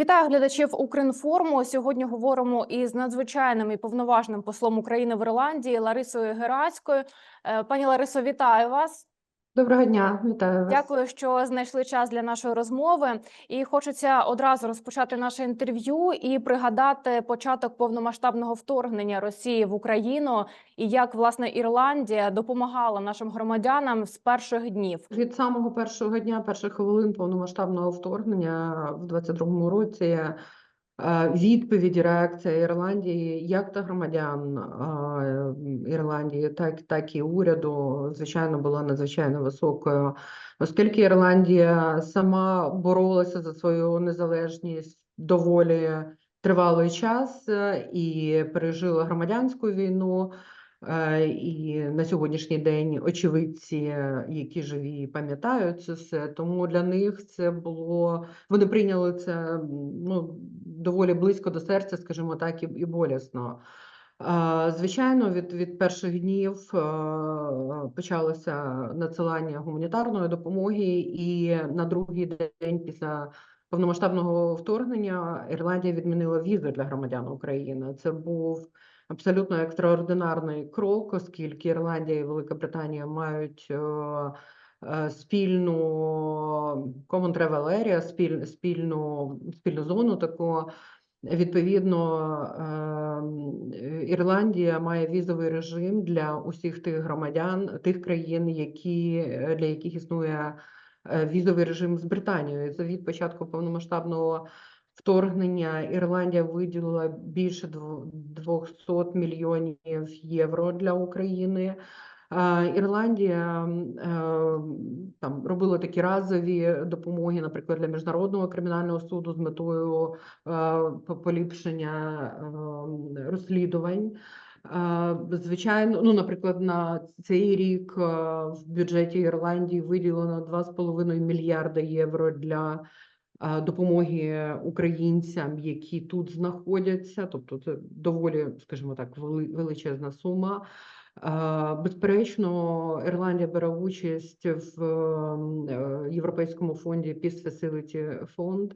Вітаю глядачів Укрінформу. Сьогодні говоримо із надзвичайним і повноважним послом України в Ірландії Ларисою Герацькою. Е, Пані Ларисо, вітаю вас. Доброго дня, вітаю вас. Дякую, що знайшли час для нашої розмови. І хочеться одразу розпочати наше інтерв'ю і пригадати початок повномасштабного вторгнення Росії в Україну і як власне Ірландія допомагала нашим громадянам з перших днів. Від самого першого дня, перших хвилин повномасштабного вторгнення в 22-му році відповідь, реакція Ірландії, як та громадян Ірландії, так, так і уряду, звичайно, була надзвичайно високою, оскільки Ірландія сама боролася за свою незалежність доволі тривалий час е, і пережила громадянську війну. Е, І на сьогоднішній день очевидці, е, які живі, пам'ятають це все. Тому для них це було вони прийняли це ну доволі близько до серця, скажімо так, і, і болісно. Е, Звичайно, від, від перших днів почалося надсилання гуманітарної допомоги, і на другий день після повномасштабного вторгнення Ірландія відмінила візи для громадян України. Це був абсолютно екстраординарний крок, оскільки Ірландія і Велика Британія мають е, е, спільну common travel area, спіль, спільну, спільну зону таку. Відповідно, ем, Ірландія має візовий режим для усіх тих громадян тих країн, які для яких існує е, візовий режим з Британією. За від початку повномасштабного вторгнення Ірландія виділила більше дво- 200 мільйонів євро для України. Ірландія е, там робила такі разові допомоги, наприклад, для міжнародного кримінального суду з метою е, поліпшення е, розслідувань. Звичайно, ну, наприклад, на цей рік в бюджеті Ірландії виділено 2,5 мільярда євро для допомоги українцям, які тут знаходяться. Тобто, це доволі, скажімо так, величезна сума. Безперечно, Ірландія бере участь в е, Європейському фонді Peace Facility Fund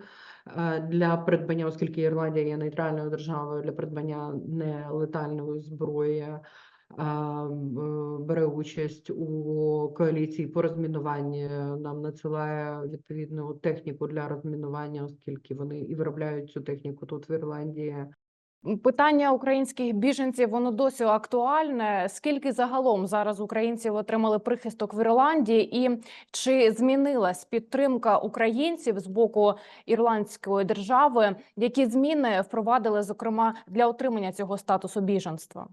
е, для придбання, оскільки Ірландія є нейтральною державою для придбання нелетальної зброї. Е, Бере участь у коаліції по розмінуванню. Нам надсилає відповідну техніку для розмінування, оскільки вони і виробляють цю техніку тут в Ірландії. Питання українських біженців воно досі актуальне. Скільки загалом зараз українців отримали прихисток в Ірландії, і чи змінилась підтримка українців з боку ірландської держави? Які зміни впровадили зокрема для отримання цього статусу біженства?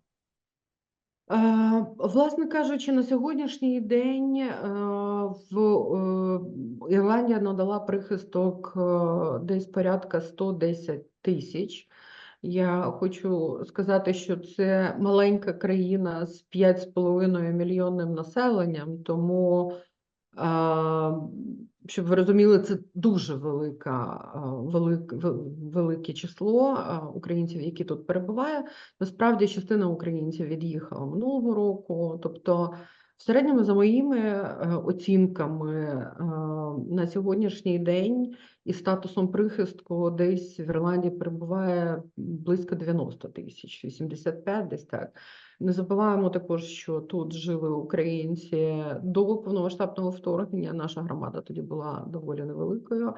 Е, Власне кажучи, на сьогоднішній день е, в е, Ірландія надала прихисток десь порядка 110 тисяч. Я хочу сказати, що це маленька країна з 5,5 мільйонним населенням, тому, щоб ви розуміли, це дуже велика, велик, велике число українців, які тут перебувають. Насправді частина українців від'їхала минулого року. Тобто, в середньому, за моїми е, оцінками, е, на сьогоднішній день із статусом прихистку десь в Ірландії перебуває близько 90 тисяч, 85 десь так. Не забуваємо також, що тут жили українці до повномасштабного вторгнення. Наша громада тоді була доволі невеликою.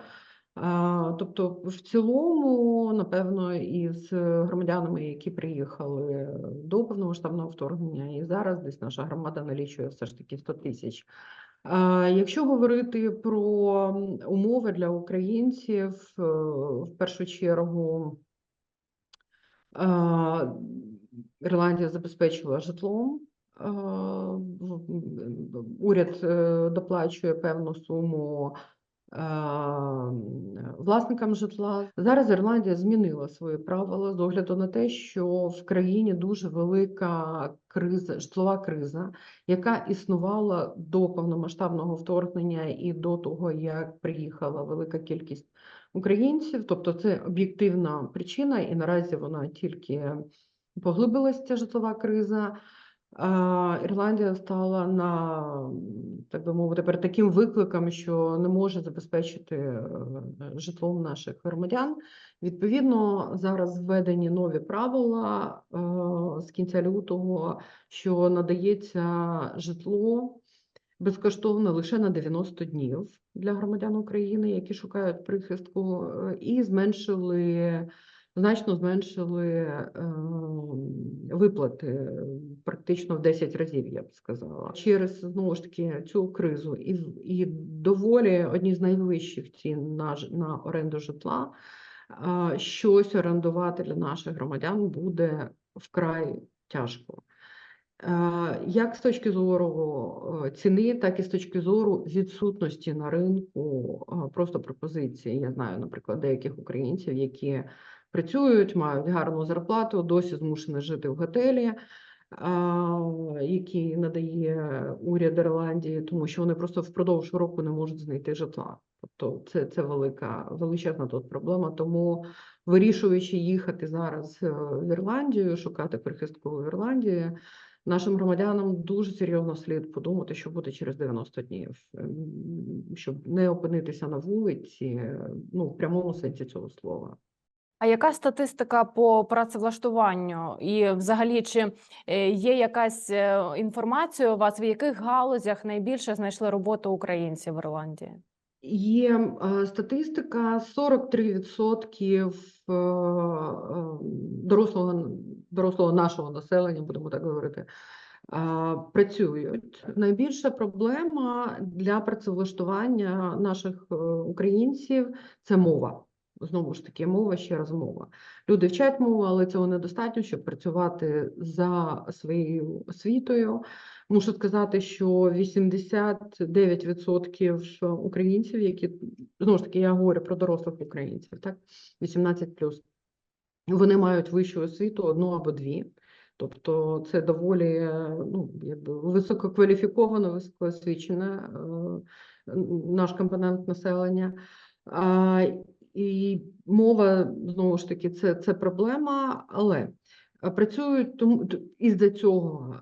Тобто, в цілому, напевно, із громадянами, які приїхали до повномасштабного вторгнення, і зараз десь наша громада налічує все ж таки 100 тисяч. Якщо говорити про умови для українців, е, в першу чергу а, Ірландія забезпечила житлом. в- Уряд е, доплачує певну суму власникам житла. Зараз Ірландія змінила свої правила з огляду на те, що в країні дуже велика криза, житлова криза, яка існувала до повномасштабного вторгнення і до того, як приїхала велика кількість українців. Тобто це об'єктивна причина, і наразі вона тільки поглибилася житлова криза. Ірландія стала на, так би мовити, перед таким викликом, що не може забезпечити е, житлом наших громадян. Відповідно, зараз введені нові правила е, з кінця лютого, що надається житло безкоштовно лише на 90 днів для громадян України, які шукають прихистку, е, і зменшили значно зменшили е, виплати е, практично в 10 разів, я б сказала. Через знову ж таки цю кризу і, і доволі одні з найвищих цін на, на оренду житла. Щось орендувати для наших громадян буде вкрай тяжко. Е, Як з точки зору ціни, так і з точки зору відсутності на ринку просто пропозиції. Я знаю, наприклад, деяких українців, які працюють, мають гарну зарплату, досі змушені жити в готелі, який надає уряд Ірландії, тому що вони просто впродовж року не можуть знайти житла. Тобто це, це велика, величезна тут проблема. Тому вирішуючи їхати зараз е, в Ірландію, шукати прихистку в Ірландії, нашим громадянам дуже серйозно слід подумати, що буде через 90 днів, ем, щоб не опинитися на вулиці, ну в прямому сенсі цього слова. А яка статистика по працевлаштуванню? І взагалі, чи е, є якась е, інформація у вас, в яких галузях найбільше знайшли роботу українці в Ірландії? Є е, статистика: 43% е, е, дорослого, дорослого нашого населення, будемо так говорити, працюють. Найбільша проблема для працевлаштування наших українців це мова. Знову ж таки, мова ще раз мова. Люди вчать мову, але цього недостатньо, щоб працювати за своєю освітою. Мушу сказати, що 89% українців, які знову ж таки я говорю про дорослих українців, так 18+, вони мають вищу освіту одну або дві. Тобто це доволі ну, якби висококваліфіковано, високоосвічене е, наш компонент населення. І мова знову ж таки це, це проблема, але працюють тому із-за цього.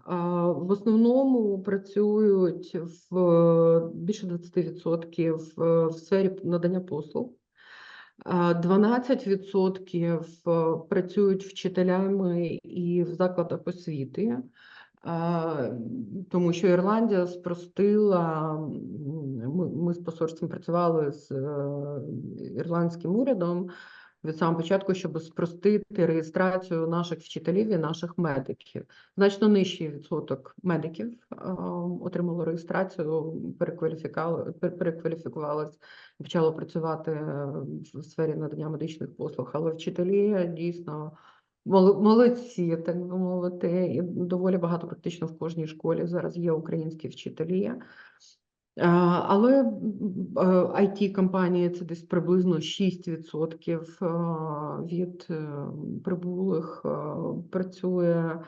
В основному працюють в е, більше 20% в в сфері надання послуг. А, 12% е, працюють вчителями і в закладах освіти, тому що Ірландія спростила. Ми, ми з посольством працювали з е, ірландським урядом від самого початку, щоб спростити реєстрацію наших вчителів і наших медиків. Значно нижчий відсоток медиків отримало реєстрацію, перекваліфікувалось почало працювати в сфері надання медичних послуг, але вчителі дійсно молодці, так би мовити, і доволі багато практично в кожній школі зараз є українські вчителі. Але it компанії це десь приблизно 6% від е, прибулих працює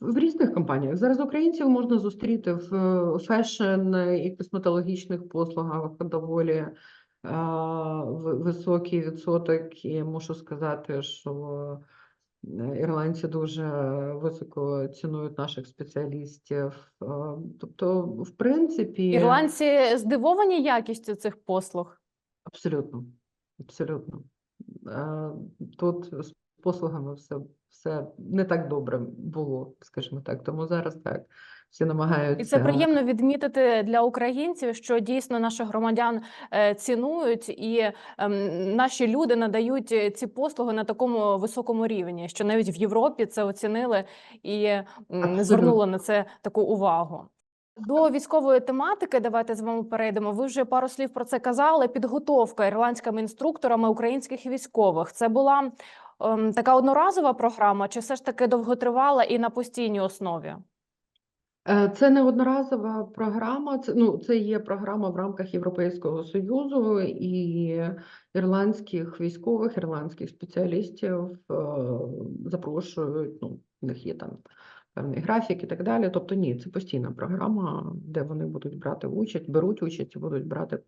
в- різних компаніях. Зараз українців можна зустріти в фешн і косметологічних послугах доволі високий відсоток, і можу сказати, що е, ірландці дуже високо цінують наших спеціалістів. Тобто, в принципі, Ірландці здивовані якістю цих послуг? абсолютно, абсолютно. Е, Тут з послугами все, все не так добре було, скажімо так. Тому зараз так всі намагаються. І це приємно відмітити для українців, що дійсно наших громадян е, цінують, і ем, наші люди надають ці послуги на такому високому рівні, що навіть в Європі це оцінили і Абсолютно. звернули на це таку увагу. До військової тематики давайте з вами перейдемо. Ви вже пару слів про це казали. Підготовка ірландськими інструкторами українських військових. Це була ем, така одноразова програма, чи все ж таки довготривала і на постійній основі? Е, Це не одноразова програма. Це ну це є програма в рамках Європейського союзу і ірландських військових, ірландських спеціалістів е, запрошують. Ну, в них є там певний графік і так далі. Тобто, ні, це постійна програма, де вони будуть брати участь, беруть участь і будуть брати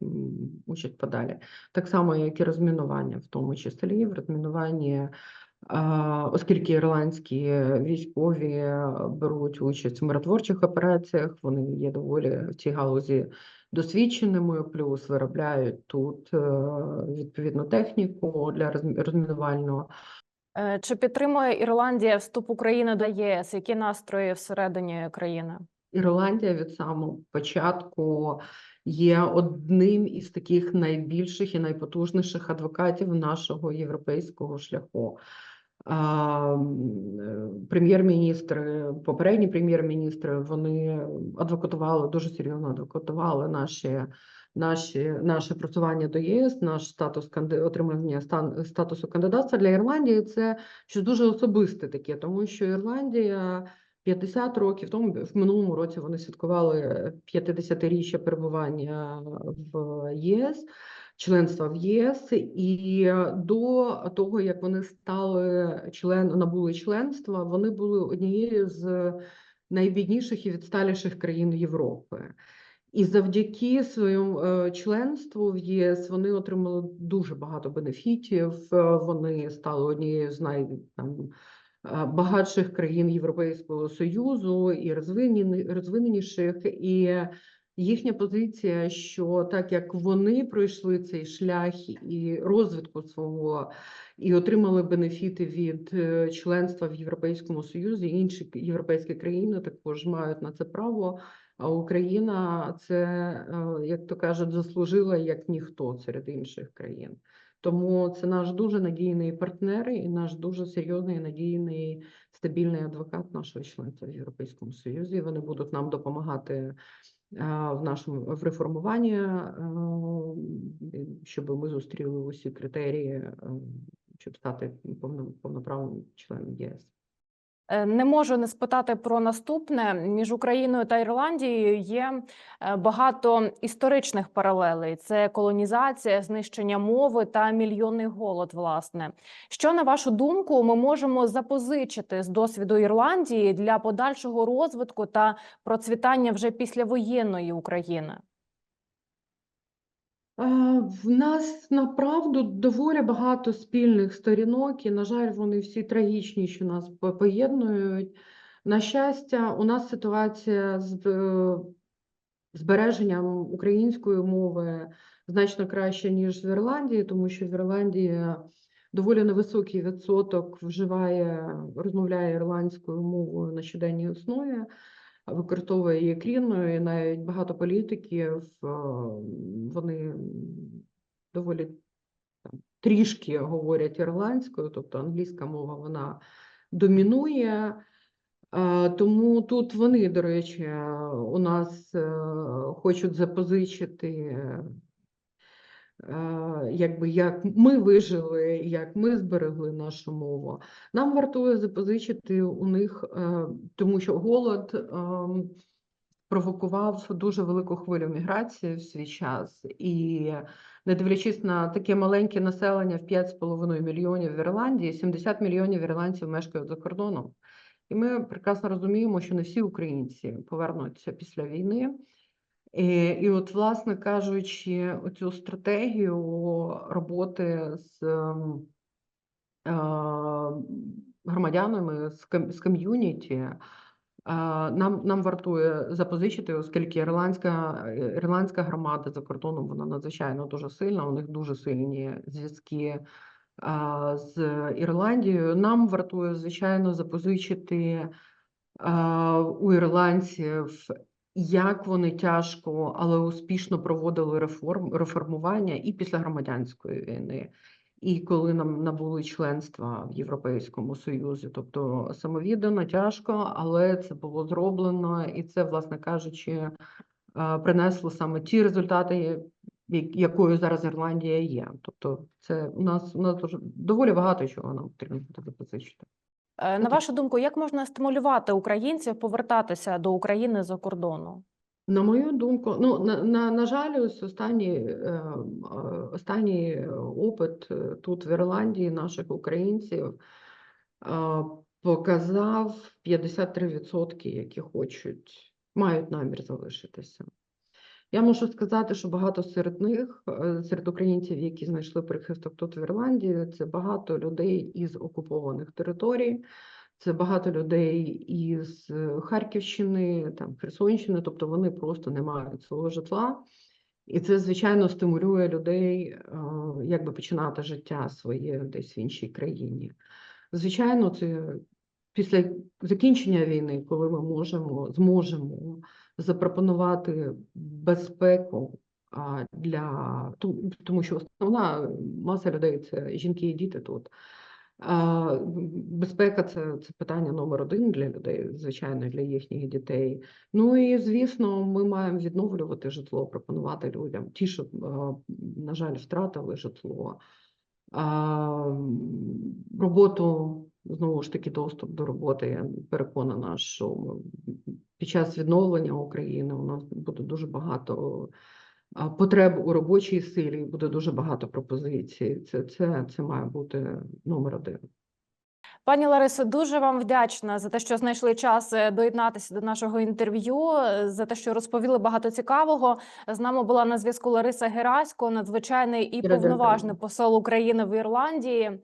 участь подалі. Так само, як і розмінування, в тому числі в розмінуванні. Оскільки ірландські військові беруть участь в миротворчих операціях, вони є доволі в цій галузі досвідченими, плюс виробляють тут е, відповідну техніку для розмі- розмінувального. Е, Чи підтримує Ірландія вступ України до ЄС? Які настрої всередині країни? Ірландія від самого початку є одним із таких найбільших і найпотужніших адвокатів нашого європейського шляху. Е, Прем'єр-міністри, попередні прем'єр-міністри, вони адвокатували, дуже серйозно адвокатували наші, наші, наше просування до ЄС, наш статус отримання стан, статусу кандидатства для Ірландії. Це щось дуже особисте таке, тому що Ірландія 50 років тому, в минулому році вони святкували 50-річчя перебування в ЄС, членства в ЄС, і до того, як вони стали член, набули членства, вони були однією з найбідніших і відсталіших країн Європи. І завдяки своєму е, членству в ЄС вони отримали дуже багато бенефітів. е, Вони стали однією з най е, країн Європейського Союзу і розвинені- розвиненіших. І їхня позиція, що так як вони пройшли цей шлях і розвитку свого, і отримали бенефіти від е, членства в Європейському Союзі, інші європейські країни також мають на це право. А Україна це, е, як то кажуть, заслужила як ніхто серед інших країн. Тому це наш дуже надійний партнер і наш дуже серйозний, надійний, стабільний адвокат нашого членства в Європейському Союзі. Вони будуть нам допомагати в нашому в реформуванні, е, щоб ми зустріли усі критерії, е, щоб стати повно- повноправним членом ЄС. Е, Не можу не спитати про наступне. Між Україною та Ірландією є е, багато історичних паралелей: це колонізація, знищення мови та мільйонний голод. Власне, що на вашу думку, ми можемо запозичити з досвіду Ірландії для подальшого розвитку та процвітання вже післявоєнної України? А, В нас направду доволі багато спільних сторінок, і, на жаль, вони всі трагічні, що нас поєднують. На щастя, у нас ситуація з е, збереженням української мови значно краще, ніж в Ірландії, тому що в Ірландії доволі невисокий відсоток вживає, розмовляє ірландською мовою на щоденній основі використовує її крінною, і навіть багато політиків вони доволі там, трішки говорять ірландською, тобто англійська мова вона домінує. Тому тут вони, до речі, у нас е, хочуть запозичити, якби як ми вижили, як ми зберегли нашу мову. Нам вартує запозичити у них, е, тому що голод ем, провокував дуже велику хвилю міграції в свій час, і не дивлячись на таке маленьке населення в 5,5 мільйонів в Ірландії, 70 мільйонів ірландців мешкають за кордоном. І ми прекрасно розуміємо, що не всі українці повернуться після війни. І, і от, власне кажучи, оцю стратегію роботи з ем, е, громадянами, з, ком- з ком'юніті, е, нам, нам вартує запозичити, оскільки ірландська, е, ірландська громада за кордоном вона надзвичайно дуже сильна, у них дуже сильні зв'язки з Ірландією. Нам вартує, звичайно, запозичити у ірландців, як вони тяжко, але успішно проводили реформ, реформування і після громадянської війни, і коли нам набули членства в Європейському Союзі. Тобто самовіддано, тяжко, але це було зроблено, і це, власне кажучи, принесло саме ті результати, якою зараз Ірландія є. Тобто, це у нас у нас доволі багато чого нам потрібно буде запозичити. Е, На вашу думку, як можна стимулювати українців повертатися до України за кордону? На мою думку, ну на, на, на жаль, ось останній, е, е, останній опит е, тут в Ірландії наших українців е, показав 53%, які хочуть, мають намір залишитися. Я можу сказати, що багато серед них, е, серед українців, які знайшли прихисток тут в Ірландії, це багато людей із окупованих територій, це багато людей із е, Харківщини, там Херсонщини, тобто вони просто не мають свого житла. І це, звичайно, стимулює людей е, якби починати життя своє десь в іншій країні. Звичайно, це після закінчення війни, коли ми можемо, зможемо запропонувати безпеку для тому, що основна маса людей це жінки і діти тут. Безпека це, це питання номер один для людей, звичайно, для їхніх дітей. Ну і звісно, ми маємо відновлювати житло, пропонувати людям. Ті, що, на жаль, втратили житло, роботу, знову ж таки, доступ до роботи. Я переконана, що під час відновлення України у нас буде дуже багато потреб у робочій силі, буде дуже багато пропозицій. Це, це, це має бути номер один. Пані Ларисо, дуже вам вдячна за те, що знайшли час е, доєднатися до нашого інтерв'ю, е, за те, що розповіли багато цікавого. З нами була на зв'язку Лариса Герасько, надзвичайний і повноважний посол України в Ірландії.